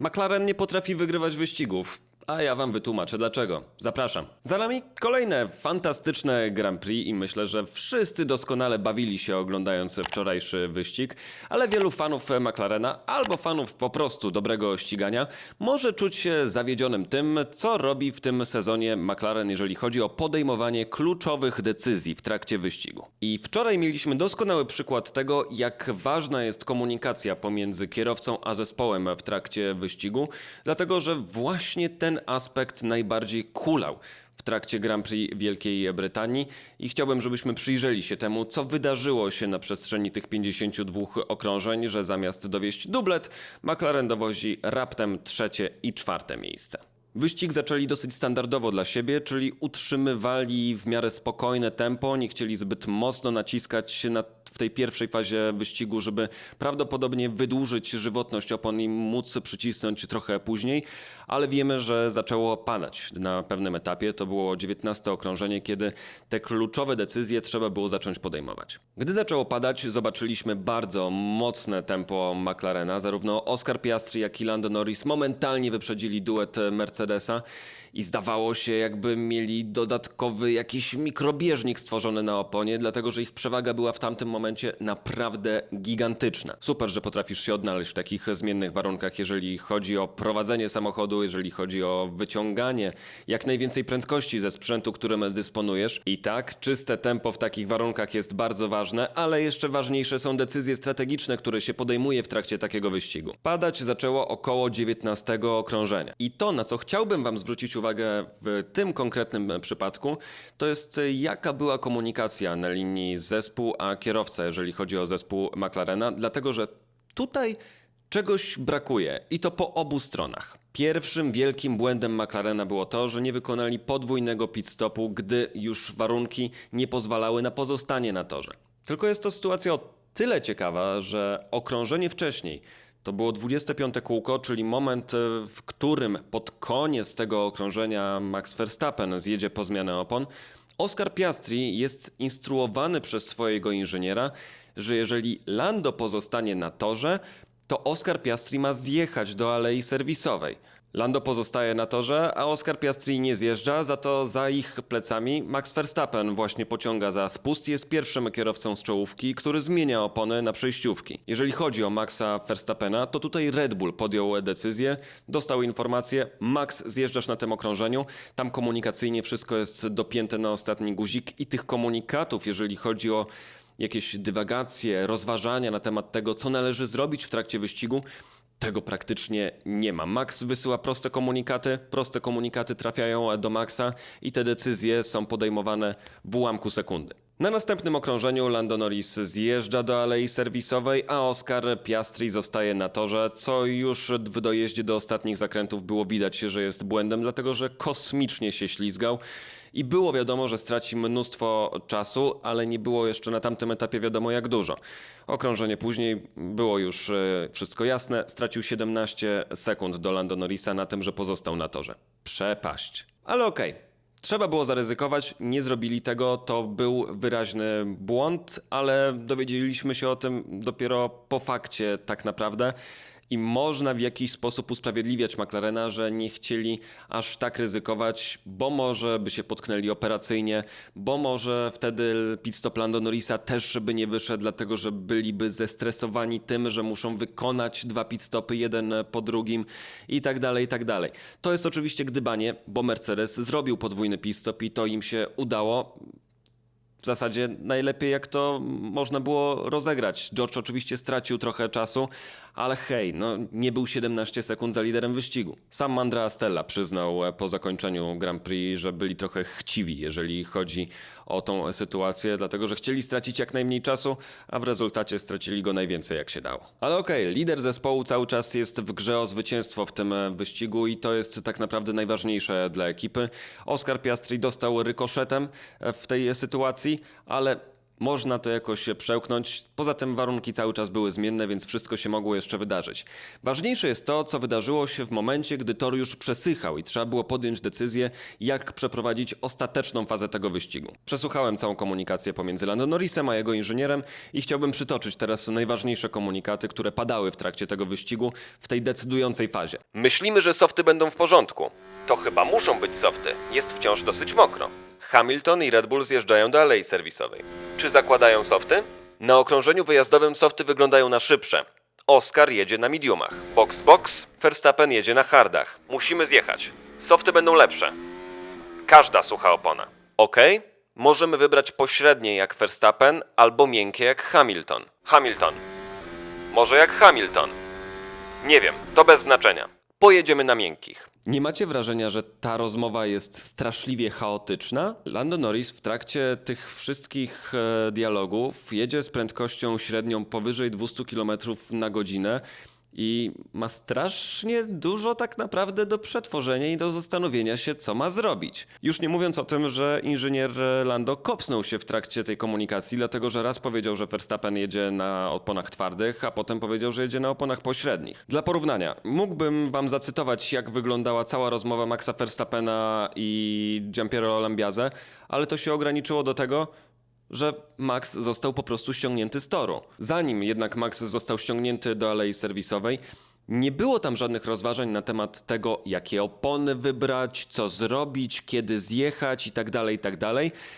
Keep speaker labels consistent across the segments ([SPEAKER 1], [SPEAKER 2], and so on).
[SPEAKER 1] McLaren nie potrafi wygrywać wyścigów, a ja wam wytłumaczę dlaczego. Zapraszam. Za nami kolejne fantastyczne Grand Prix i myślę, że wszyscy doskonale bawili się oglądając wczorajszy wyścig, ale wielu fanów McLarena albo fanów po prostu dobrego ścigania może czuć się zawiedzionym tym, co robi w tym sezonie McLaren, jeżeli chodzi o podejmowanie kluczowych decyzji w trakcie wyścigu. I wczoraj mieliśmy doskonały przykład tego, jak ważna jest komunikacja pomiędzy kierowcą a zespołem w trakcie wyścigu, dlatego że właśnie ten aspekt najbardziej kulał w trakcie Grand Prix Wielkiej Brytanii i chciałbym, żebyśmy przyjrzeli się temu, co wydarzyło się na przestrzeni tych 52 okrążeń, że zamiast dowieść dublet, McLaren dowozi raptem trzecie i czwarte miejsce. Wyścig zaczęli dosyć standardowo dla siebie, czyli utrzymywali w miarę spokojne tempo, nie chcieli zbyt mocno naciskać na, w tej pierwszej fazie wyścigu, żeby prawdopodobnie wydłużyć żywotność opon i móc przycisnąć trochę później, ale wiemy, że zaczęło padać na pewnym etapie. To było 19 okrążenie, kiedy te kluczowe decyzje trzeba było zacząć podejmować. Gdy zaczęło padać, zobaczyliśmy bardzo mocne tempo McLarena. Zarówno Oscar Piastri, jak i Lando Norris momentalnie wyprzedzili duet Mercedesa i zdawało się, jakby mieli dodatkowy jakiś mikrobieżnik stworzony na oponie, dlatego że ich przewaga była w tamtym momencie naprawdę gigantyczna. Super, że potrafisz się odnaleźć w takich zmiennych warunkach, jeżeli chodzi o prowadzenie samochodu, jeżeli chodzi o wyciąganie jak najwięcej prędkości ze sprzętu, którym dysponujesz. I tak, czyste tempo w takich warunkach jest bardzo ważne, ale jeszcze ważniejsze są decyzje strategiczne, które się podejmuje w trakcie takiego wyścigu. Padać zaczęło około 19 okrążenia. I to, na co chciałbym Wam zwrócić uwagę w tym konkretnym przypadku, to jest jaka była komunikacja na linii zespół a kierowca, jeżeli chodzi o zespół McLarena, dlatego że tutaj czegoś brakuje i to po obu stronach. Pierwszym wielkim błędem McLarena było to, że nie wykonali podwójnego pit stopu, gdy już warunki nie pozwalały na pozostanie na torze. Tylko jest to sytuacja o tyle ciekawa, że okrążenie wcześniej to było 25 kółko, czyli moment, e, w którym pod koniec tego okrążenia Max Verstappen zjedzie po zmianę opon. Oscar Piastri jest instruowany przez swojego inżyniera, że jeżeli Lando pozostanie na torze, to Oscar Piastri ma zjechać do alei serwisowej. Lando pozostaje na torze, a Oscar Piastri nie zjeżdża, za to za ich plecami Max Verstappen właśnie pociąga za spust jest pierwszym kierowcą z czołówki, który zmienia opony na przejściówki. Jeżeli chodzi o Maxa Verstappena, to tutaj Red Bull podjął decyzję, dostał informację, Max zjeżdżasz na tym okrążeniu, tam komunikacyjnie wszystko jest dopięte na ostatni guzik i tych komunikatów, jeżeli chodzi o jakieś dywagacje, rozważania na temat tego, co należy zrobić w trakcie wyścigu, tego praktycznie nie ma. Max wysyła proste komunikaty, proste komunikaty trafiają do Maxa i te decyzje są podejmowane w ułamku sekundy. Na następnym okrążeniu Lando Norris zjeżdża do alei serwisowej, a Oscar Piastri zostaje na torze, co już w dojeździe do ostatnich zakrętów było widać, że jest błędem, dlatego że kosmicznie się ślizgał i było wiadomo, że straci mnóstwo czasu, ale nie było jeszcze na tamtym etapie wiadomo jak dużo. Okrążenie później było już e, wszystko jasne, stracił 17 sekund do Lando Norrisa na tym, że pozostał na torze. Przepaść. Ale okej. Trzeba było zaryzykować, nie zrobili tego, to był wyraźny błąd, ale dowiedzieliśmy się o tym dopiero po fakcie tak naprawdę. I można w jakiś sposób usprawiedliwiać McLarena, że nie chcieli aż tak ryzykować, bo może by się potknęli operacyjnie, bo może wtedy pit stop Lando Norrisa też by nie wyszedł, dlatego że byliby zestresowani tym, że muszą wykonać dwa pit stopy jeden po drugim i tak dalej, i tak dalej. To jest oczywiście gdybanie, bo Mercedes zrobił podwójny pit stop i to im się udało. W zasadzie najlepiej jak to można było rozegrać. George oczywiście stracił trochę czasu, ale hej, no nie był 17 sekund za liderem wyścigu. Sam Andrea Stella przyznał e, po zakończeniu Grand Prix, że byli trochę chciwi, jeżeli chodzi o tą sytuację, dlatego że chcieli stracić jak najmniej czasu, a w rezultacie stracili go najwięcej jak się dało. Ale okej, lider zespołu cały czas jest w grze o zwycięstwo w tym e, wyścigu i to jest tak naprawdę najważniejsze dla ekipy. Oscar Piastri dostał rykoszetem e, w tej sytuacji, ale można to jakoś się przełknąć. Poza tym warunki cały czas były zmienne, więc wszystko się mogło jeszcze wydarzyć. Ważniejsze jest to, co wydarzyło się w momencie, gdy tor już przesychał i trzeba było podjąć decyzję, jak przeprowadzić ostateczną fazę tego wyścigu. Przesłuchałem całą komunikację pomiędzy Lando Norrisem a jego inżynierem i chciałbym przytoczyć teraz najważniejsze komunikaty, które padały w trakcie tego wyścigu w tej decydującej fazie. Myślimy, że softy będą w porządku. To chyba muszą być softy. Jest wciąż dosyć mokro. Hamilton i Red Bull zjeżdżają do alei serwisowej. Czy zakładają softy? Na okrążeniu wyjazdowym softy wyglądają na szybsze. Oscar jedzie na mediumach. Box box, Verstappen jedzie na hardach. Musimy zjechać. Softy będą lepsze. Każda sucha opona. Ok? Możemy wybrać pośrednie jak Verstappen albo miękkie jak Hamilton. Hamilton. Może jak Hamilton. Nie wiem, to bez znaczenia. Pojedziemy na miękkich. Nie macie wrażenia, że ta rozmowa jest straszliwie chaotyczna? Lando Norris w trakcie tych wszystkich e, dialogów jedzie z prędkością średnią powyżej 200 km na godzinę i ma strasznie dużo tak naprawdę do przetworzenia i do zastanowienia się, co ma zrobić. Już nie mówiąc o tym, że inżynier Lando kopsnął się w trakcie tej komunikacji, dlatego że raz powiedział, że Verstappen jedzie na oponach twardych, a potem powiedział, że jedzie na oponach pośrednich. Dla porównania, mógłbym wam zacytować, jak wyglądała cała rozmowa Maxa Verstappena i Giampiero Lambiase, ale to się ograniczyło do tego, że Max został po prostu ściągnięty z toru. Zanim jednak Max został ściągnięty do alei serwisowej, nie było tam żadnych rozważań na temat tego, jakie opony wybrać, co zrobić, kiedy zjechać itd. itd.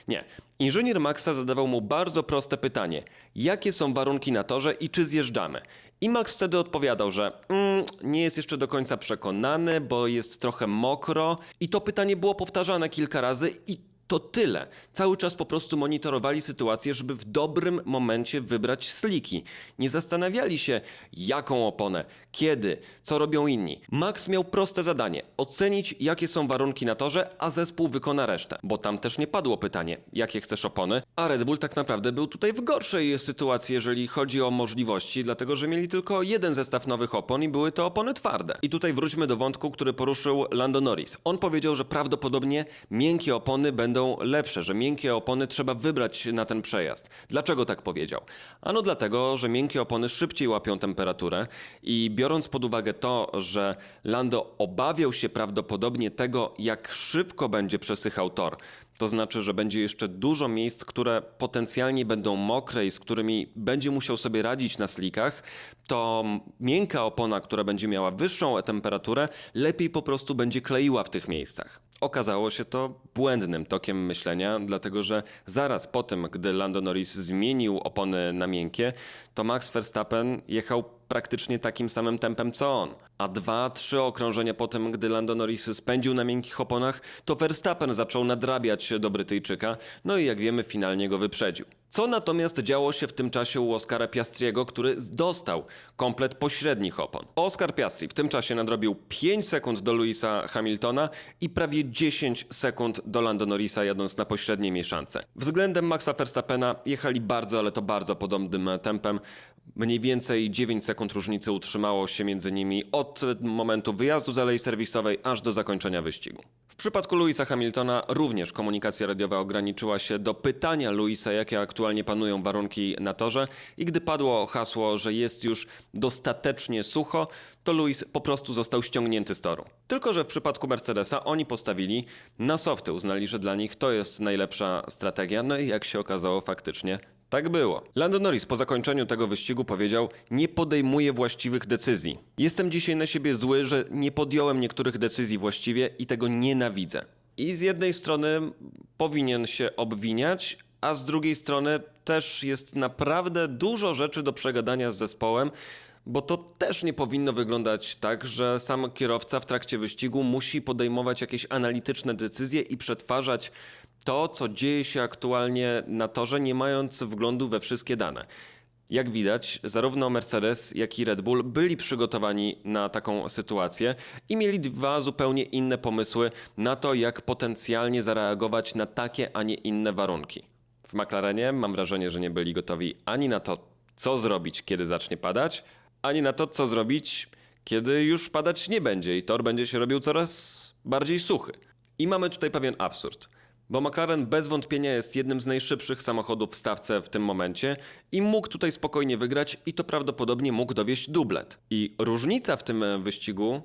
[SPEAKER 1] Nie. Inżynier Maxa zadawał mu bardzo proste pytanie: jakie są warunki na torze i czy zjeżdżamy? I Max wtedy odpowiadał, że mm, nie jest jeszcze do końca przekonany, bo jest trochę mokro. I to pytanie było powtarzane kilka razy i to tyle. Cały czas po prostu monitorowali sytuację, żeby w dobrym momencie wybrać sliki. Nie zastanawiali się, jaką oponę, kiedy, co robią inni. Max miał proste zadanie: ocenić, jakie są warunki na torze, a zespół wykona resztę. Bo tam też nie padło pytanie, jakie chcesz opony, a Red Bull tak naprawdę był tutaj w gorszej sytuacji, jeżeli chodzi o możliwości, dlatego że mieli tylko jeden zestaw nowych opon i były to opony twarde. I tutaj wróćmy do wątku, który poruszył Lando Norris. On powiedział, że prawdopodobnie miękkie opony będą lepsze, że miękkie opony trzeba wybrać na ten przejazd. Dlaczego tak powiedział? Ano dlatego, że miękkie opony szybciej łapią temperaturę i biorąc pod uwagę to, że Lando obawiał się prawdopodobnie tego, jak szybko będzie przesychał tor, to znaczy, że będzie jeszcze dużo miejsc, które potencjalnie będą mokre i z którymi będzie musiał sobie radzić na slikach, to miękka opona, która będzie miała wyższą temperaturę, lepiej po prostu będzie kleiła w tych miejscach. Okazało się to błędnym tokiem myślenia, dlatego że zaraz po tym, gdy Lando Norris zmienił opony na miękkie, to Max Verstappen jechał praktycznie takim samym tempem co on. A dwa, trzy okrążenia po tym, gdy Lando Norris spędził na miękkich oponach, to Verstappen zaczął nadrabiać do Brytyjczyka, no i jak wiemy, finalnie go wyprzedził. Co natomiast działo się w tym czasie u Oscara Piastriego, który dostał komplet pośrednich opon? Oscar Piastri w tym czasie nadrobił 5 sekund do Louisa Hamiltona i prawie 10 sekund do Lando Norrisa jadąc na pośredniej mieszance. Względem Maxa Verstappena jechali bardzo, ale to bardzo podobnym tempem. Mniej więcej 9 sekund różnicy utrzymało się między nimi od momentu wyjazdu z alei serwisowej aż do zakończenia wyścigu. W przypadku Louisa Hamiltona również komunikacja radiowa ograniczyła się do pytania Louisa, jakie aktualnie panują warunki na torze. I gdy padło hasło, że jest już dostatecznie sucho, to Louis po prostu został ściągnięty z toru. Tylko, że w przypadku Mercedesa oni postawili na softy, uznali, że dla nich to jest najlepsza strategia, no i jak się okazało faktycznie tak było. Lando Norris po zakończeniu tego wyścigu powiedział: Nie podejmuję właściwych decyzji. Jestem dzisiaj na siebie zły, że nie podjąłem niektórych decyzji właściwie i tego nienawidzę. I z jednej strony powinien się obwiniać, a z drugiej strony też jest naprawdę dużo rzeczy do przegadania z zespołem. Bo to też nie powinno wyglądać tak, że sam kierowca w trakcie wyścigu musi podejmować jakieś analityczne decyzje i przetwarzać to, co dzieje się aktualnie na torze, nie mając wglądu we wszystkie dane. Jak widać, zarówno Mercedes, jak i Red Bull byli przygotowani na taką sytuację i mieli dwa zupełnie inne pomysły na to, jak potencjalnie zareagować na takie, a nie inne warunki. W McLarenie mam wrażenie, że nie byli gotowi ani na to, co zrobić, kiedy zacznie padać, ani na to, co zrobić, kiedy już padać nie będzie i tor będzie się robił coraz bardziej suchy. I mamy tutaj pewien absurd. Bo McLaren bez wątpienia jest jednym z najszybszych samochodów w stawce w tym momencie i mógł tutaj spokojnie wygrać i to prawdopodobnie mógł dowieść dublet. I różnica w tym wyścigu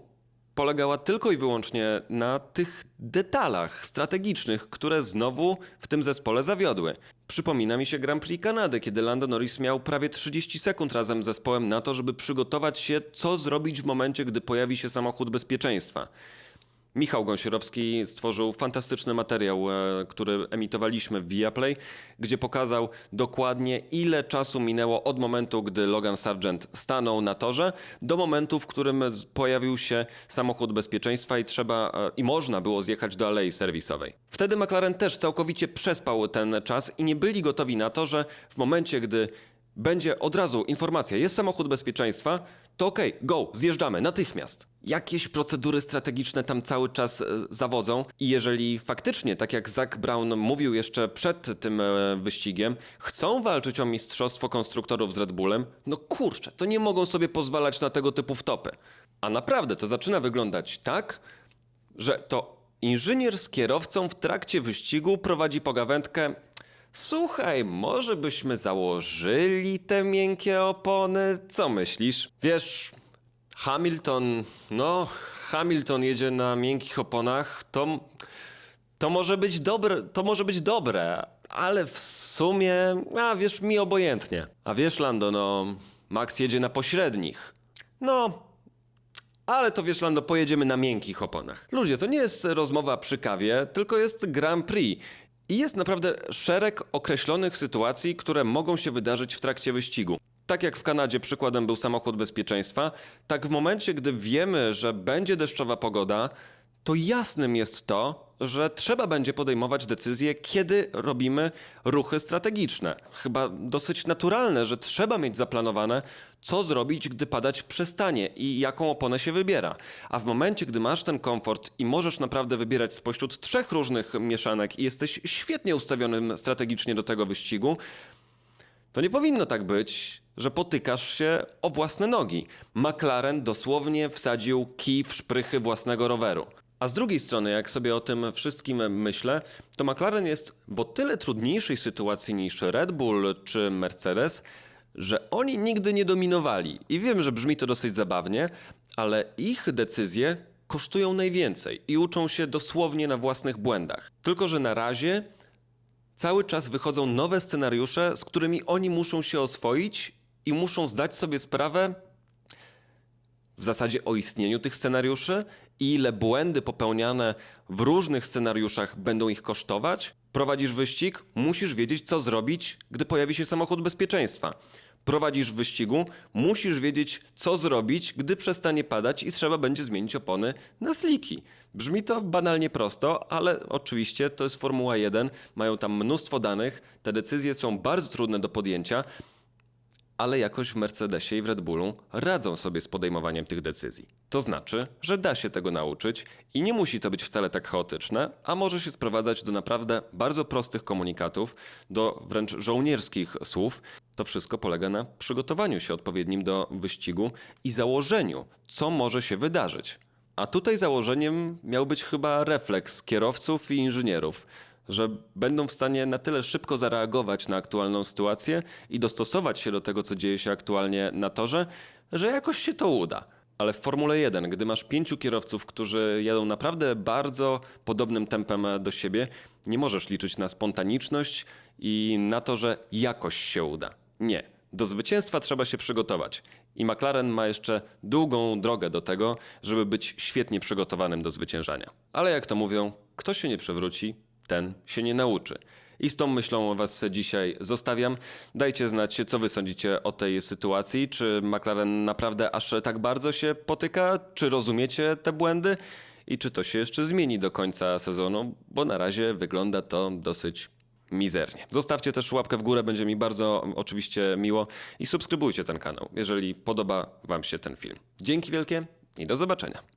[SPEAKER 1] polegała tylko i wyłącznie na tych detalach strategicznych, które znowu w tym zespole zawiodły. Przypomina mi się Grand Prix Kanady, kiedy Lando Norris miał prawie 30 sekund razem z zespołem na to, żeby przygotować się, co zrobić w momencie, gdy pojawi się samochód bezpieczeństwa. Michał Gąsierowski stworzył fantastyczny materiał, e, który emitowaliśmy w Viaplay, gdzie pokazał dokładnie ile czasu minęło od momentu, gdy Logan Sargent stanął na torze, do momentu, w którym pojawił się samochód bezpieczeństwa i trzeba e, i można było zjechać do alei serwisowej. Wtedy McLaren też całkowicie przespał ten czas i nie byli gotowi na to, że w momencie, gdy będzie od razu informacja, jest samochód bezpieczeństwa, to okej, go, zjeżdżamy natychmiast. Jakieś procedury strategiczne tam cały czas e, zawodzą i jeżeli faktycznie, tak jak Zach Brown mówił jeszcze przed tym e, wyścigiem, chcą walczyć o mistrzostwo konstruktorów z Red Bullem, no kurczę, to nie mogą sobie pozwalać na tego typu wtopy. A naprawdę to zaczyna wyglądać tak, że to inżynier z kierowcą w trakcie wyścigu prowadzi pogawędkę. Słuchaj, może byśmy założyli te miękkie opony? Co myślisz? Wiesz, Hamilton, no, Hamilton jedzie na miękkich oponach, to, to może być dobre, to może być dobre, ale w sumie, a wiesz, mi obojętnie. A wiesz, Lando, no, Max jedzie na pośrednich. No, ale to wiesz, Lando, pojedziemy na miękkich oponach. Ludzie, to nie jest rozmowa przy kawie, tylko jest Grand Prix. I jest naprawdę szereg określonych sytuacji, które mogą się wydarzyć w trakcie wyścigu. Tak jak w Kanadzie przykładem był samochód bezpieczeństwa, tak w momencie, gdy wiemy, że będzie deszczowa pogoda, to jasnym jest to, że trzeba będzie podejmować decyzje, kiedy robimy ruchy strategiczne. Chyba dosyć naturalne, że trzeba mieć zaplanowane, co zrobić, gdy padać przestanie i jaką oponę się wybiera. A w momencie, gdy masz ten komfort i możesz naprawdę wybierać spośród trzech różnych mieszanek i jesteś świetnie ustawionym strategicznie do tego wyścigu, to nie powinno tak być, że potykasz się o własne nogi. McLaren dosłownie wsadził kij w szprychy własnego roweru. A z drugiej strony, jak sobie o tym wszystkim myślę, to McLaren jest w o tyle trudniejszej sytuacji niż Red Bull czy Mercedes, że oni nigdy nie dominowali. I wiem, że brzmi to dosyć zabawnie, ale ich decyzje kosztują najwięcej i uczą się dosłownie na własnych błędach. Tylko, że na razie cały czas wychodzą nowe scenariusze, z którymi oni muszą się oswoić i muszą zdać sobie sprawę zasadzie o istnieniu tych scenariuszy ile błędy popełniane w różnych scenariuszach będą ich kosztować. Prowadzisz wyścig, musisz wiedzieć, co zrobić, gdy pojawi się samochód bezpieczeństwa. Prowadzisz w wyścigu, musisz wiedzieć, co zrobić, gdy przestanie padać i trzeba będzie zmienić opony na sliki. Brzmi to banalnie prosto, ale oczywiście to jest Formuła 1, mają tam mnóstwo danych, te decyzje są bardzo trudne do podjęcia, ale jakoś w Mercedesie i w Red Bullu radzą sobie z podejmowaniem tych decyzji. To znaczy, że da się tego nauczyć i nie musi to być wcale tak chaotyczne, a może się sprowadzać do naprawdę bardzo prostych komunikatów, do wręcz żołnierskich słów. To wszystko polega na przygotowaniu się odpowiednim do wyścigu i założeniu, co może się wydarzyć. A tutaj założeniem miał być chyba refleks kierowców i inżynierów, że będą w stanie na tyle szybko zareagować na aktualną sytuację i dostosować się do tego, co dzieje się aktualnie na torze, że jakoś się to uda. Ale w Formule 1, gdy masz pięciu kierowców, którzy jadą naprawdę bardzo podobnym tempem do siebie, nie możesz liczyć na spontaniczność i na to, że jakoś się uda. Nie. Do zwycięstwa trzeba się przygotować. I McLaren ma jeszcze długą drogę do tego, żeby być świetnie przygotowanym do zwyciężania. Ale jak to mówią, kto się nie przewróci, ten się nie nauczy. I z tą myślą Was dzisiaj zostawiam. Dajcie znać, co Wy sądzicie o tej sytuacji. Czy McLaren naprawdę aż tak bardzo się potyka? Czy rozumiecie te błędy? I czy to się jeszcze zmieni do końca sezonu? Bo na razie wygląda to dosyć mizernie. Zostawcie też łapkę w górę, będzie mi bardzo oczywiście miło. I subskrybujcie ten kanał, jeżeli podoba Wam się ten film. Dzięki wielkie i do zobaczenia.